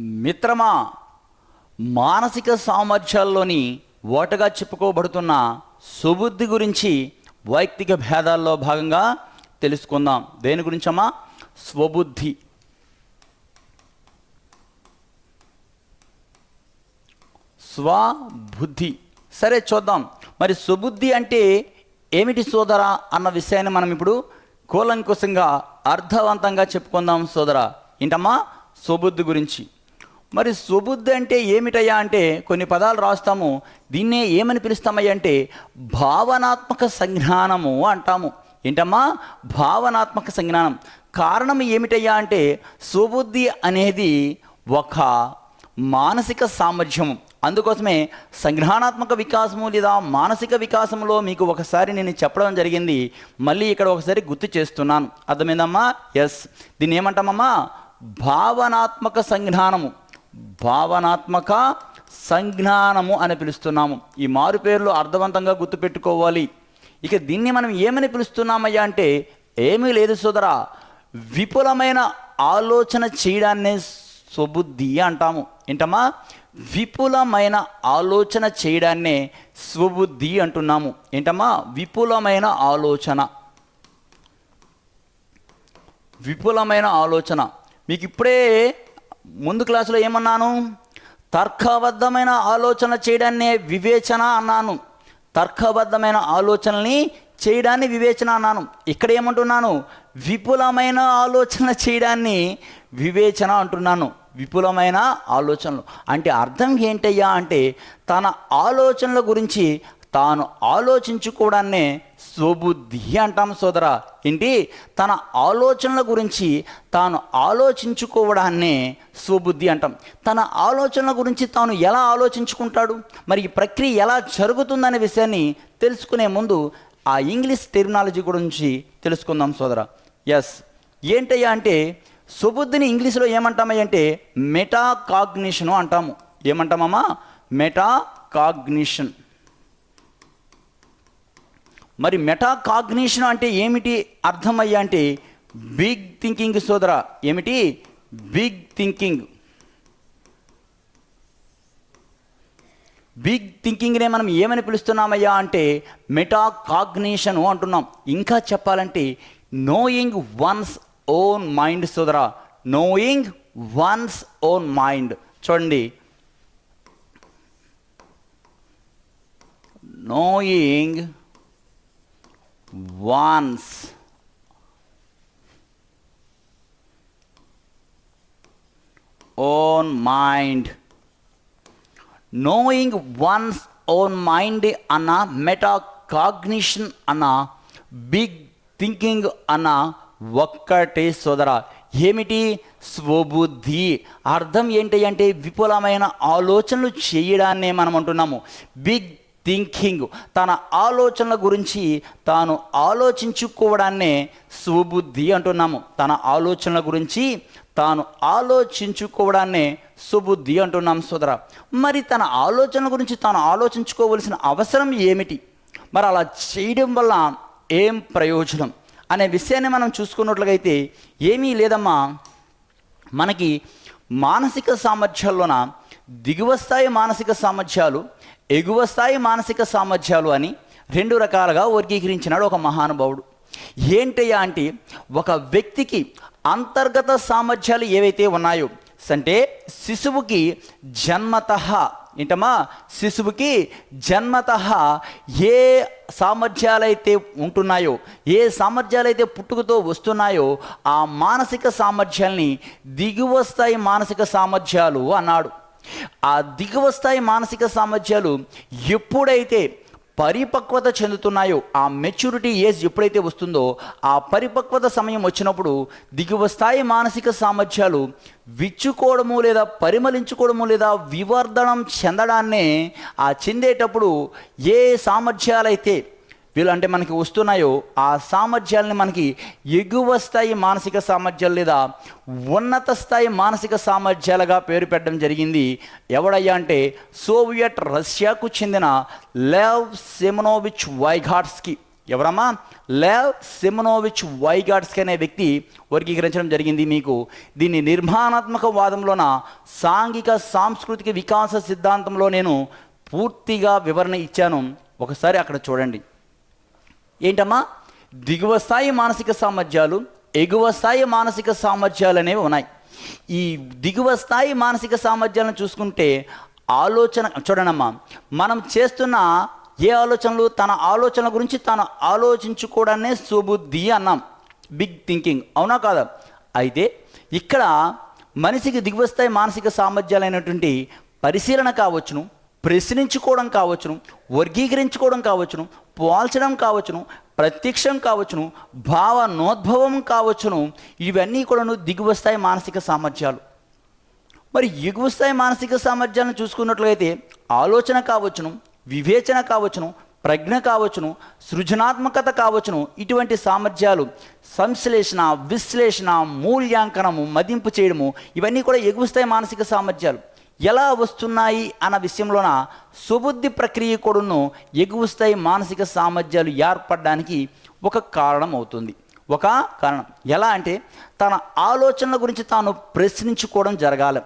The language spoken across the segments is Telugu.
మిత్రమా మానసిక సామర్థ్యాల్లోని ఓటగా చెప్పుకోబడుతున్న సుబుద్ధి గురించి వైయక్తిక భేదాల్లో భాగంగా తెలుసుకుందాం. దేని గురించమ్మా? స్వబుద్ధి. స్వబుద్ధి. సరే చూద్దాం. మరి సుబుద్ధి అంటే ఏమిటి సోదరా అన్న విషయాన్ని మనం ఇప్పుడు కూలంకుశంగా అర్థవంతంగా చెప్పుకుందాం సోదరా. ఏంటమ్మా? స్వబుద్ధి గురించి. మరి సుబుద్ధి అంటే ఏమిటయ్యా అంటే కొన్ని పదాలు రాస్తాము దీన్నే ఏమని పిలుస్తామయ్యా అంటే భావనాత్మక సంజ్ఞానము అంటాము. ఏంటమ్మా? భావనాత్మక సంజ్ఞానం. కారణం ఏమిటయ్యా అంటే సుబుద్ధి అనేది ఒక మానసిక సామర్థ్యము. అందుకోసమే సంగ్రహణాత్మక వికాసము లేదా మానసిక వికాసంలో మీకు ఒకసారి నేను చెప్పడం జరిగింది. మళ్ళీ ఇక్కడ ఒకసారి గుర్తు చేస్తున్నాను. అర్థమైందమ్మా? ఎస్ దీన్ని ఏమంటామమ్మా? భావనాత్మక సంజ్ఞానము. భావనాత్మక సంజ్ఞానము అని పిలుస్తున్నాము. ఈ మారు పేర్లు అర్థవంతంగా గుర్తుపెట్టుకోవాలి. ఇక దీన్ని మనం ఏమని పిలుస్తున్నామయ్యా అంటే ఏమీ లేదు సోదరా విపులమైన ఆలోచన చేయడాన్నే స్వబుద్ధి అంటాము. ఏంటమ్మా? విపులమైన ఆలోచన చేయడాన్నే స్వబుద్ధి అంటున్నాము. ఏంటమ్మా? విపులమైన ఆలోచన. విపులమైన ఆలోచన. మీకు ఇప్పుడే ముందు క్లాసులో ఏమన్నాను? తర్కబద్ధమైన ఆలోచన చేయడాన్నే వివేచన అన్నాను. తర్కబద్ధమైన ఆలోచనల్ని చేయడాన్ని వివేచన అన్నాను. ఇక్కడ ఏమంటున్నాను? విపులమైన ఆలోచన చేయడాన్ని వివేచన అంటున్నాను. విపులమైన ఆలోచనలు. అంటే అర్థం ఏంటయ్యా అంటే తన ఆలోచనల గురించి తాను ఆలోచించుకోవడాన్నే స్వబుద్ధి అంటాం సోదరా. ఏంటి? తన ఆలోచనల గురించి తాను ఆలోచించుకోవడాన్నే స్వబుద్ధి అంటాం. తన ఆలోచనల గురించి తాను ఎలా ఆలోచించుకుంటాడు? మరి ఈ ప్రక్రియ ఎలా జరుగుతుందనే విషయాన్ని తెలుసుకునే ముందు ఆ ఇంగ్లీష్ టెర్మినాలజీ గురించి తెలుసుకుందాం సోదరా. ఎస్. ఏంటయ్యా అంటే సుబుద్ధిని ఇంగ్లీష్లో ఏమంటామయ్య అంటే మెటా అంటాము. ఏమంటామమ్మా మెటాకాగ్నిషన్. మరి మెటా కాగ్నిషన్ అంటే ఏమిటి? అర్థమయ్యా అంటే బిగ్ థింకింగ్ సోదరా ఏమిటి? బిగ్ థింకింగ్ బిగ్ థింకింగ్నే మనం ఏమని పిలుస్తున్నామయ్యా అంటే మెటా కాగ్నిషను అంటున్నాం. ఇంకా చెప్పాలంటే నోయింగ్ వన్స్ ఓన్ మైండ్ సోదరా నోయింగ్ వన్స్ ఓన్ మైండ్ చూడండి. Knowing one's. Own mind knowing one's own mind అన్న మెటా కాగ్నిషన్ అన్న బిగ్ థింకింగ్ అన్న ఒక్కటే సోదర. ఏమిటి? స్వబుద్ధి. అర్థం ఏంటి అంటే విపులమైన ఆలోచనలు చేయడాన్నే మనం అంటున్నాము. బిగ్ థింకింగ్ తన ఆలోచనల గురించి తాను ఆలోచించుకోవడాన్నే సుబుద్ధి అంటున్నాము. తన ఆలోచనల గురించి తాను ఆలోచించుకోవడాన్నే సుబుద్ధి అంటున్నాం సోదర. మరి తన ఆలోచనల గురించి తాను ఆలోచించుకోవలసిన అవసరం ఏమిటి? మరి అలా చేయడం వల్ల ఏం ప్రయోజనం? అనే విషయాన్ని మనం చూసుకున్నట్లయితే ఏమీ లేదమ్మా. మనకి మానసిక సామర్థ్యాల్లోన దిగువ స్థాయి మానసిక సామర్థ్యాలు ఎగువ స్థాయి మానసిక సామర్థ్యాలు అని రెండు రకాలుగా వర్గీకరించినాడు ఒక మహానుభావుడు. ఏంటయ్యా అంటే ఒక వ్యక్తికి అంతర్గత సామర్థ్యాలు ఏవైతే ఉన్నాయో అంటే శిశువుకి జన్మత ఏంటమ్మా? శిశువుకి జన్మత ఏ సామర్థ్యాలైతే ఉంటున్నాయో ఏ సామర్థ్యాలైతే పుట్టుకతో వస్తున్నాయో ఆ మానసిక సామర్థ్యాల్ని దిగువ స్థాయి మానసిక సామర్థ్యాలు అన్నాడు. ఆ దిగువ స్థాయి మానసిక సామర్థ్యాలు ఎప్పుడైతే పరిపక్వత చెందుతున్నాయో ఆ మెచ్యూరిటీ ఏజ్ ఎప్పుడైతే వస్తుందో ఆ పరిపక్వత సమయం వచ్చినప్పుడు దిగువ స్థాయి మానసిక సామర్థ్యాలు విచ్చుకోవడము లేదా పరిమళించుకోవడము లేదా వివర్ధనం చెందడాన్నే ఆ చెందేటప్పుడు ఏ సామర్థ్యాలైతే వీళ్ళు అంటే మనకి వస్తున్నాయో ఆ సామర్థ్యాలని మనకి ఎగువ స్థాయి మానసిక సామర్థ్యాలు లేదా ఉన్నత స్థాయి మానసిక సామర్థ్యాలుగా పేరు పెట్టడం జరిగింది. ఎవడయ్యా అంటే సోవియట్ రష్యాకు చెందిన లెవ్ సెమనోవిచ్ వైఘాట్స్కి. ఎవరమ్మా? లేవ్ సిమనోవిచ్ వైగాడ్స్కి అనే వ్యక్తి వర్గీకరించడం జరిగింది మీకు. దీన్ని నిర్మాణాత్మక వాదంలోన సాంఘిక సాంస్కృతిక వికాస సిద్ధాంతంలో నేను పూర్తిగా వివరణ ఇచ్చాను. ఒకసారి అక్కడ చూడండి. ఏంటమ్మా? దిగువ స్థాయి మానసిక సామర్థ్యాలు ఎగువ స్థాయి మానసిక సామర్థ్యాలు అనేవి ఉన్నాయి. ఈ దిగువ స్థాయి మానసిక సామర్థ్యాలను చూసుకుంటే ఆలోచన చూడనమ్మా మనం చేస్తున్న ఏ ఆలోచనలు తన ఆలోచనల గురించి తాను ఆలోచించుకోవడానే సుబుద్ధి అన్నాం. బిగ్ థింకింగ్ అవునా కాదా? అయితే ఇక్కడ మనిషికి దిగువ స్థాయి మానసిక సామర్థ్యాలైనటువంటి పరిశీలన కావచ్చును ప్రశ్నించుకోవడం కావచ్చును వర్గీకరించుకోవడం కావచ్చును పోల్చడం కావచ్చును ప్రత్యక్షం కావచ్చును భావనోద్భవం కావచ్చును ఇవన్నీ కూడాను దిగువస్థాయి మానసిక సామర్థ్యాలు. మరి ఎగువ స్థాయి మానసిక సామర్థ్యాలను చూసుకున్నట్లయితే ఆలోచన కావచ్చును వివేచన కావచ్చును ప్రజ్ఞ కావచ్చును సృజనాత్మకత కావచ్చును ఇటువంటి సామర్థ్యాలు సంశ్లేషణ విశ్లేషణ మూల్యాంకనము మదింపు చేయడము ఇవన్నీ కూడా ఎగువ స్థాయి మానసిక సామర్థ్యాలు. ఎలా వస్తున్నాయి అన్న విషయంలోన సుబుద్ధి ప్రక్రియ కూడాను ఎగువ స్థాయి మానసిక సామర్థ్యాలు ఏర్పడడానికి ఒక కారణం అవుతుంది. ఒక కారణం. ఎలా అంటే తన ఆలోచనల గురించి తాను ప్రశ్నించుకోవడం జరగాలి.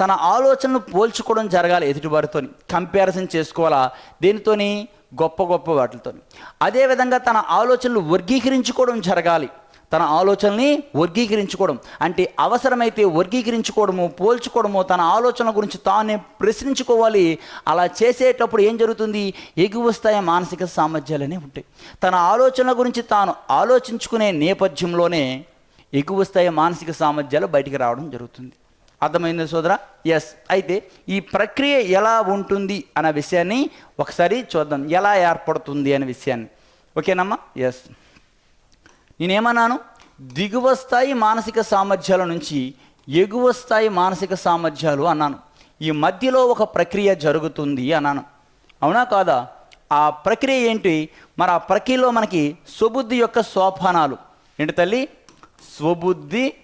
తన ఆలోచనలు పోల్చుకోవడం జరగాలి ఎదుటివారితో కంపారిజన్ చేసుకోవాలా? దేనితోని? గొప్ప గొప్ప వాటితో అదేవిధంగా తన ఆలోచనలు వర్గీకరించుకోవడం జరగాలి. తన ఆలోచనల్ని వర్గీకరించుకోవడం. అంటే అవసరమైతే వర్గీకరించుకోవడము పోల్చుకోవడము తన ఆలోచనల గురించి తానే ప్రశ్నించుకోవాలి. అలా చేసేటప్పుడు ఏం జరుగుతుంది? ఎగువ స్థాయి మానసిక సామర్థ్యాలనే ఉంటాయి. తన ఆలోచనల గురించి తాను ఆలోచించుకునే నేపథ్యంలోనే ఎగువ స్థాయి మానసిక సామర్థ్యాలు బయటికి రావడం జరుగుతుంది. అర్థమైంది సోదరా? ఎస్ అయితే ఈ ప్రక్రియ ఎలా ఉంటుంది అన్న విషయాన్ని ఒకసారి చూద్దాం. ఎలా ఏర్పడుతుంది అనే విషయాన్ని. ఓకేనమ్మా? ఎస్ నేనేమన్నాను? దిగువ స్థాయి మానసిక సామర్థ్యాల నుంచి ఎగువ స్థాయి మానసిక సామర్థ్యాలు అన్నాను. ఈ మధ్యలో ఒక ప్రక్రియ జరుగుతుంది అన్నాను. అవునా కాదా? ఆ ప్రక్రియ ఏంటి? మరి ఆ ప్రక్రియలో మనకి స్వబుద్ధి యొక్క సోపానాలు. ఏంటి తల్లి? స్వబుద్ధి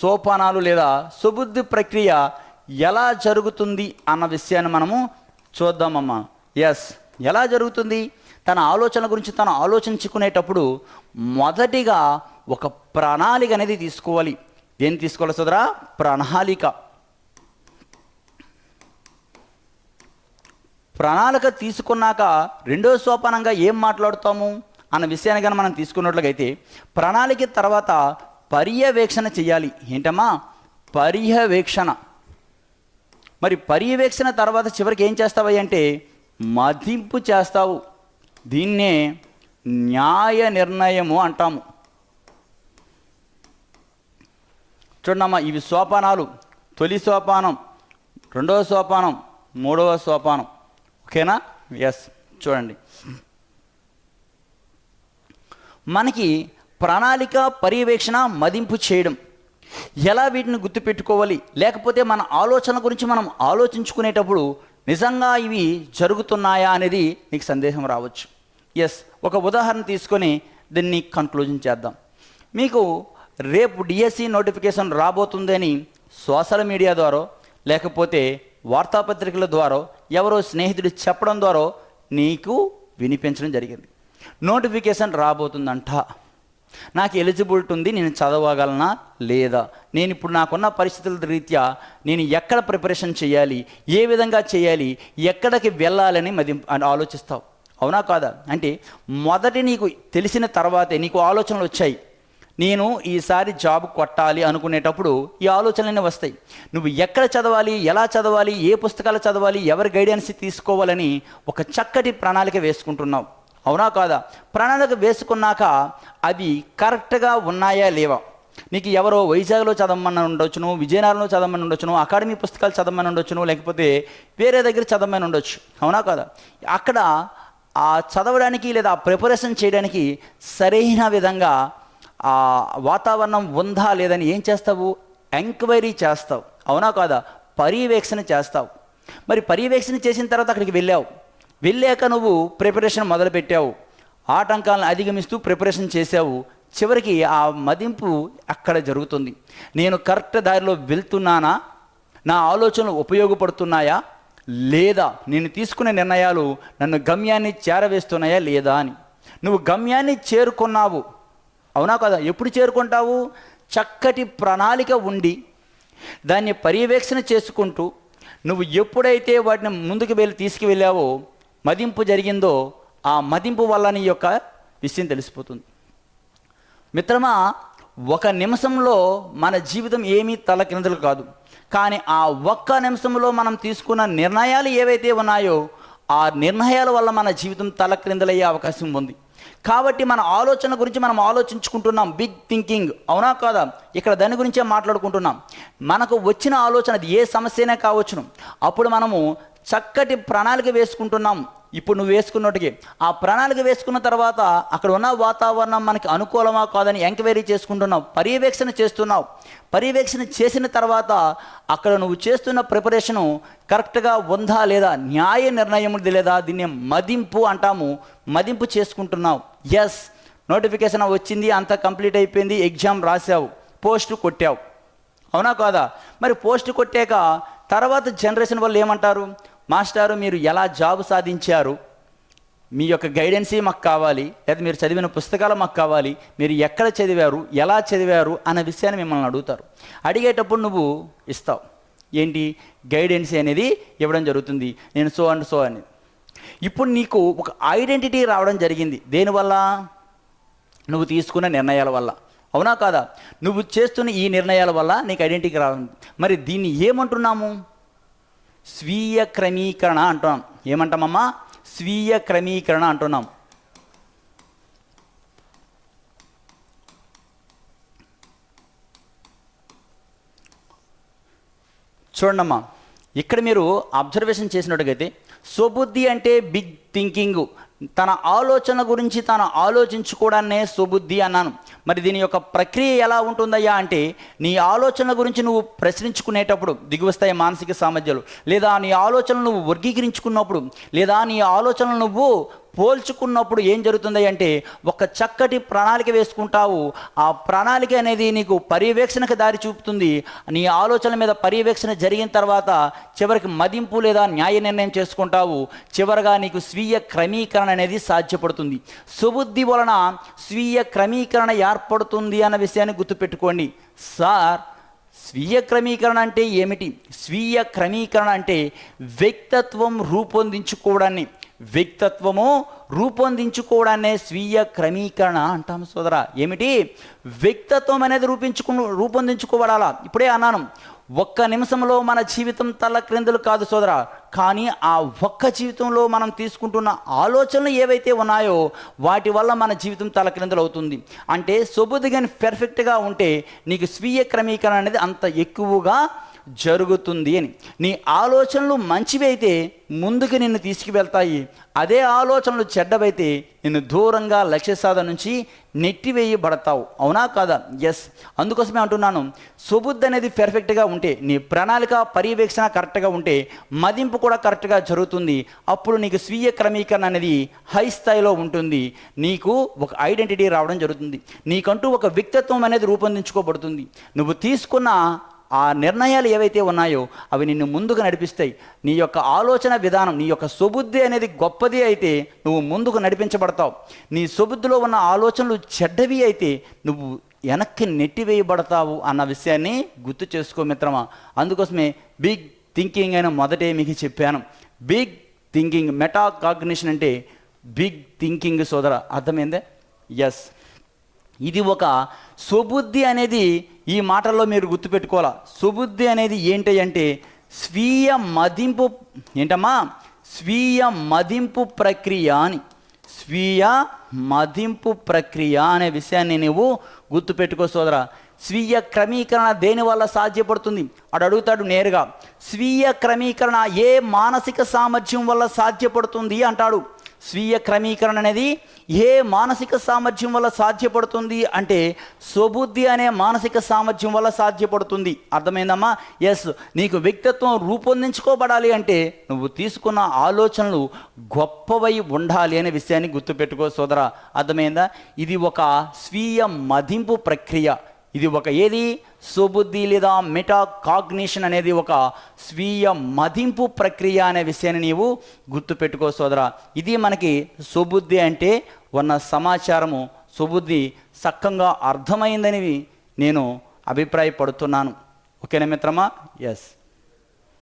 సోపానాలు లేదా సుబుద్ధి ప్రక్రియ ఎలా జరుగుతుంది అన్న విషయాన్ని మనము చూద్దామమ్మా. ఎస్ ఎలా జరుగుతుంది? తన ఆలోచన గురించి తను ఆలోచించుకునేటప్పుడు మొదటిగా ఒక ప్రణాళిక అనేది తీసుకోవాలి. ఏం తీసుకోవాలి సోదరా? ప్రణాళిక. ప్రణాళిక తీసుకున్నాక రెండో సోపానంగా ఏం మాట్లాడుతాము అన్న విషయాన్ని కానీ మనం తీసుకున్నట్లయితే ప్రణాళిక తర్వాత పర్యవేక్షణ చేయాలి. ఏంటమ్మా? పర్యవేక్షణ. మరి పర్యవేక్షణ తర్వాత చివరికి ఏం చేస్తావు అంటే మదింపు చేస్తావు. దీన్నే న్యాయ నిర్ణయము అంటాము. చూడమ్మా ఇవి సోపానాలు. తొలి సోపానం రెండవ సోపానం మూడవ సోపానం. ఓకేనా? ఎస్ చూడండి. మనకి ప్రణాళిక పర్యవేక్షణ మదింపు చేయడం. ఎలా వీటిని గుర్తుపెట్టుకోవాలి? లేకపోతే మన ఆలోచన గురించి మనం ఆలోచించుకునేటప్పుడు నిజంగా ఇవి జరుగుతున్నాయా అనేది నీకు సందేహం రావచ్చు. ఎస్ ఒక ఉదాహరణ తీసుకొని దీన్ని కన్క్లూజన్ చేద్దాం. మీకు రేపు డిఎస్సి నోటిఫికేషన్ రాబోతుందని సోషల్ మీడియా ద్వారా లేకపోతే వార్తాపత్రికల ద్వారా ఎవరో స్నేహితుడు చెప్పడం ద్వారా నీకు వినిపించడం జరిగింది. నోటిఫికేషన్ రాబోతుందంట. నాకు ఎలిజిబిలిటీ ఉంది నేను చదవగలనా లేదా? నేను ఇప్పుడు నాకున్న పరిస్థితుల రీత్యా నేను ఎక్కడ ప్రిపరేషన్ చేయాలి ఏ విధంగా చేయాలి ఎక్కడికి వెళ్ళాలని మది ఆలోచిస్తావు. అవునా కాదా? అంటే మొదటి నీకు తెలిసిన తర్వాతే నీకు ఆలోచనలు వచ్చాయి. నేను ఈసారి జాబ్ కొట్టాలి అనుకునేటప్పుడు ఈ ఆలోచనలన్నీ వస్తాయి. నువ్వు ఎక్కడ చదవాలి ఎలా చదవాలి ఏ పుస్తకాలు చదవాలి ఎవరి గైడెన్స్ తీసుకోవాలని ఒక చక్కటి ప్రణాళిక వేసుకుంటున్నావు. అవునా కాదా? ప్రణాళిక వేసుకున్నాక అవి కరెక్ట్గా ఉన్నాయా లేవా? నీకు ఎవరో వైజాగ్లో చదవమని ఉండొచ్చును విజయనగరంలో చదవమని ఉండొచ్చును అకాడమీ పుస్తకాలు చదవమని ఉండొచ్చును లేకపోతే వేరే దగ్గర చదవమని ఉండొచ్చు. అవునా కాదా? అక్కడ ఆ చదవడానికి లేదా ఆ ప్రిపరేషన్ చేయడానికి సరైన విధంగా ఆ వాతావరణం ఉందా లేదని ఏం చేస్తావు? ఎంక్వైరీ చేస్తావు. అవునా కాదా? పర్యవేక్షణ చేస్తావు. మరి పర్యవేక్షణ చేసిన తర్వాత అక్కడికి వెళ్ళావు. వెళ్ళాక నువ్వు ప్రిపరేషన్ మొదలుపెట్టావు. ఆటంకాలను అధిగమిస్తూ ప్రిపరేషన్ చేసావు చివరికి ఆ మదింపు అక్కడ జరుగుతుంది. నేను కరెక్ట్ దారిలో వెళ్తున్నానా? నా ఆలోచనలు ఉపయోగపడుతున్నాయా? లేదా నేను తీసుకునే నిర్ణయాలు నన్ను గమ్యాన్ని చేరవేస్తున్నాయా లేదా అని. నువ్వు గమ్యాన్ని చేరుకున్నావు. అవునా కదా? ఎప్పుడు చేరుకుంటావు? చక్కటి ప్రణాళిక ఉండి దాన్ని పర్యవేక్షణ చేసుకుంటూ నువ్వు ఎప్పుడైతే వాటిని ముందుకు వెళ్ళి తీసుకువెళ్ళావో మదింపు జరిగిందో ఆ మదింపు వల్ల నీ యొక్క విషయం తెలిసిపోతుంది. మిత్రమా ఒక నిమిషంలో మన జీవితం ఏమీ తలకిందులు కాదు. కానీ ఆ ఒక్క నిమిషంలో మనం తీసుకున్న నిర్ణయాలు ఏవైతే ఉన్నాయో ఆ నిర్ణయాల వల్ల మన జీవితం తలక్రిందులయ్యే అవకాశం ఉంది. కాబట్టి మన ఆలోచన గురించి మనం ఆలోచించుకుంటున్నాం. బిగ్ థింకింగ్ అవునా కాదా? ఇక్కడ దాని గురించే మాట్లాడుకుంటున్నాం. మనకు వచ్చిన ఆలోచన అది ఏ సమస్యనే కావచ్చును. అప్పుడు మనము చక్కటి ప్రణాళిక వేసుకుంటున్నాం. ఇప్పుడు నువ్వు వేసుకున్నట్టుకి. ఆ ప్రణాళిక వేసుకున్న తర్వాత అక్కడ ఉన్న వాతావరణం మనకి అనుకూలమా కాదని ఎంక్వైరీ చేసుకుంటున్నావు పర్యవేక్షణ చేస్తున్నావు పర్యవేక్షణ చేసిన తర్వాత అక్కడ నువ్వు చేస్తున్న ప్రిపరేషను కరెక్ట్గా ఉందా లేదా? న్యాయ నిర్ణయం లేదా? దీన్ని మదింపు అంటాము. మదింపు చేసుకుంటున్నావు ఎస్ నోటిఫికేషన్ వచ్చింది అంతా కంప్లీట్ అయిపోయింది ఎగ్జామ్ రాసావు పోస్టు కొట్టావు. అవునా కాదా? మరి పోస్ట్ కొట్టాక తర్వాత జనరేషన్ వాళ్ళు ఏమంటారు? మాస్టారు మీరు ఎలా జాబ్ సాధించారు? మీ యొక్క గైడెన్సీ మాకు కావాలి లేదా మీరు చదివిన పుస్తకాలు మాకు కావాలి మీరు ఎక్కడ చదివారు ఎలా చదివారు అన్న విషయాన్ని మిమ్మల్ని అడుగుతారు. అడిగేటప్పుడు నువ్వు ఇస్తావు. ఏంటి? గైడెన్సీ అనేది ఇవ్వడం జరుగుతుంది. నేను సో అండ్ సో అని. ఇప్పుడు నీకు ఒక ఐడెంటిటీ రావడం జరిగింది. దేనివల్ల నువ్వు తీసుకున్న నిర్ణయాల వల్ల. అవునా కాదా? నువ్వు చేస్తున్న ఈ నిర్ణయాల వల్ల నీకు ఐడెంటిటీ రావాలి మరి దీన్ని ఏమంటున్నాము? స్వీయ క్రమీకరణ అంటున్నాం. ఏమంటామమ్మా? స్వీయ క్రమీకరణ అంటున్నాం. చూడండమ్మా ఇక్కడ మీరు అబ్జర్వేషన్ చేసినట్టుగైతే స్వబుద్ధి అంటే బిగ్ థింకింగ్ తన ఆలోచన గురించి తాను ఆలోచించుకోవడాన్నే సుబుద్ధి అన్నాను. మరి దీని యొక్క ప్రక్రియ ఎలా ఉంటుందయ్యా అంటే నీ ఆలోచన గురించి నువ్వు ప్రశ్నించుకునేటప్పుడు దిగువస్తాయి మానసిక సామర్థ్యాలు లేదా నీ ఆలోచనలు నువ్వు వర్గీకరించుకున్నప్పుడు లేదా నీ ఆలోచనలు నువ్వు పోల్చుకున్నప్పుడు ఏం జరుగుతుంది అంటే ఒక చక్కటి ప్రణాళిక వేసుకుంటావు. ఆ ప్రణాళిక అనేది నీకు పర్యవేక్షణకు దారి చూపుతుంది. నీ ఆలోచన మీద పర్యవేక్షణ జరిగిన తర్వాత చివరికి మదింపు లేదా న్యాయ నిర్ణయం చేసుకుంటావు. చివరగా నీకు స్వీయ క్రమీకరణ అనేది సాధ్యపడుతుంది. సుబుద్ధి వలన స్వీయ క్రమీకరణ ఏర్పడుతుంది అన్న విషయాన్ని గుర్తుపెట్టుకోండి. సార్ స్వీయ క్రమీకరణ అంటే ఏమిటి? స్వీయ క్రమీకరణ అంటే వ్యక్తిత్వం రూపొందించుకోవడాన్ని. వ్యక్తిత్వము రూపొందించుకోవడాన్నే స్వీయ క్రమీకరణ అంటాము సోదరా. ఏమిటి? వ్యక్తిత్వం అనేది రూపించుకు రూపొందించుకోబడాలా? ఇప్పుడే అన్నాను. ఒక్క నిమిషంలో మన జీవితం తల్ల క్రిందులు కాదు సోదరా. కానీ ఆ ఒక్క జీవితంలో మనం తీసుకుంటున్న ఆలోచనలు ఏవైతే ఉన్నాయో వాటి వల్ల మన జీవితం తలక్రిందులు అవుతుంది. అంటే సొబుదిగని పెర్ఫెక్ట్గా ఉంటే నీకు స్వీయ క్రమీకరణ అనేది అంత ఎక్కువగా జరుగుతుంది అని. నీ ఆలోచనలు మంచివైతే ముందుకు నిన్ను తీసుకువెళ్తాయి. అదే ఆలోచనలు చెడ్డవైతే నిన్ను దూరంగా లక్ష్య సాధన నుంచి నెట్టివేయబడతావు. అవునా కాదా? ఎస్ అందుకోసమే అంటున్నాను సుబుద్ధి అనేది పెర్ఫెక్ట్గా ఉంటే నీ ప్రణాళిక పర్యవేక్షణ కరెక్ట్గా ఉంటే మదింపు కూడా కరెక్ట్గా జరుగుతుంది. అప్పుడు నీకు స్వీయ క్రమీకరణ అనేది హై స్థాయిలో ఉంటుంది. నీకు ఒక ఐడెంటిటీ రావడం జరుగుతుంది. నీకంటూ ఒక వ్యక్తిత్వం అనేది రూపొందించుకోబడుతుంది. నువ్వు తీసుకున్న ఆ నిర్ణయాలు ఏవైతే ఉన్నాయో అవి నిన్ను ముందుకు నడిపిస్తాయి. నీ యొక్క ఆలోచన విధానం నీ యొక్క సుబుద్ధి అనేది గొప్పది అయితే నువ్వు ముందుకు నడిపించబడతావు. నీ సుబుద్ధిలో ఉన్న ఆలోచనలు చెడ్డవి అయితే నువ్వు వెనక్కి నెట్టివేయబడతావు అన్న విషయాన్ని గుర్తు చేసుకో మిత్రమా. అందుకోసమే బిగ్ థింకింగ్ అని మొదటే మీకు చెప్పాను. బిగ్ థింకింగ్ మెటా కాగ్నిషన్ అంటే బిగ్ థింకింగ్ సోదర. అర్థమైందే? ఎస్ ఇది ఒక సుబుద్ధి అనేది ఈ మాటల్లో మీరు గుర్తుపెట్టుకోవాలా. సుబుద్ధి అనేది ఏంటి అంటే స్వీయ మదింపు ఏంటమ్మా? స్వీయ మదింపు ప్రక్రియ అని. స్వీయ మదింపు ప్రక్రియ అనే విషయాన్ని నువ్వు గుర్తుపెట్టుకో సోదరా. స్వీయ క్రమీకరణ దేని వల్ల సాధ్యపడుతుంది? అడు అడుగుతాడు నేరుగా. స్వీయ క్రమీకరణ ఏ మానసిక సామర్థ్యం వల్ల సాధ్యపడుతుంది అంటాడు. స్వీయ క్రమీకరణ అనేది ఏ మానసిక సామర్థ్యం వల్ల సాధ్యపడుతుంది అంటే స్వబుద్ధి అనే మానసిక సామర్థ్యం వల్ల సాధ్యపడుతుంది. అర్థమైందమ్మా? ఎస్ నీకు వ్యక్తిత్వం రూపొందించుకోబడాలి అంటే నువ్వు తీసుకున్న ఆలోచనలు గొప్పవై ఉండాలి అనే విషయాన్ని గుర్తుపెట్టుకో సోదరా. అర్థమైందా? ఇది ఒక స్వీయ మదింపు ప్రక్రియ. ఇది ఒక ఏది? సుబుద్ధి లేదా మెటా కాగ్నిషన్ అనేది ఒక స్వీయ మదింపు ప్రక్రియ అనే విషయాన్ని నీవు గుర్తుపెట్టుకో సోదరా. ఇది మనకి సుబుద్ధి అంటే ఉన్న సమాచారము. సుబుద్ధి సక్కంగా అర్థమైందని నేను అభిప్రాయపడుతున్నాను. ఓకేనా మిత్రమా? ఎస్